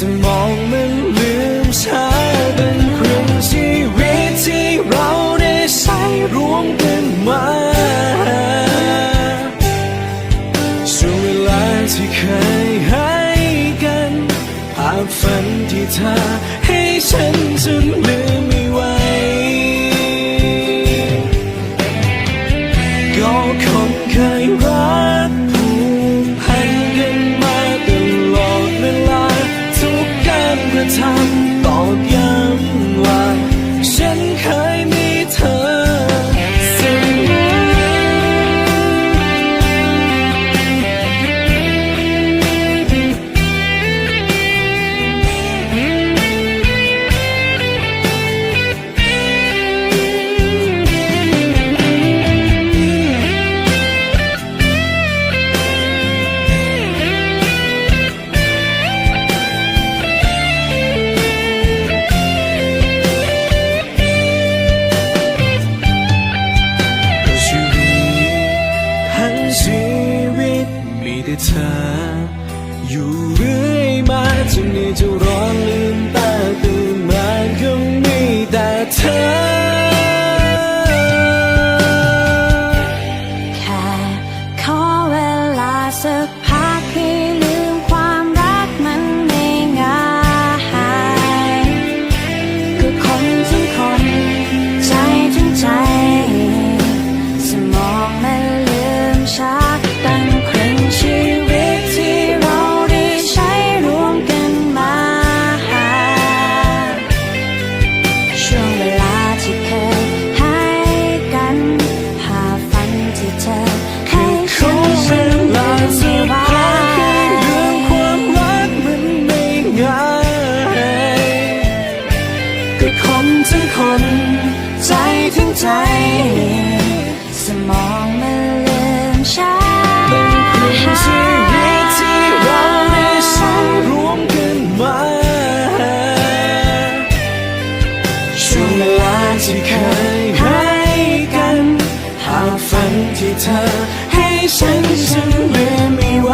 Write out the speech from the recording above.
สมองมันลืมชาเป็นครึ่งชีวิตที่เราได้ใช้รวมกันมาช่วงเวลาที่เคยให้กันภาพฝันที่เธอให้ฉันจนลืมไม่ไหวก็คนเคยรัก ทำ ไต่เธอ อยู่เรื่อยมาจนนี้จะร้องลืมตาตื่นมาก็มีแต่เธอ แค่ขอเวลาสัก ที่เคยให้กัน หากฝันที่เธอให้ฉันฉันลืมไม่ไว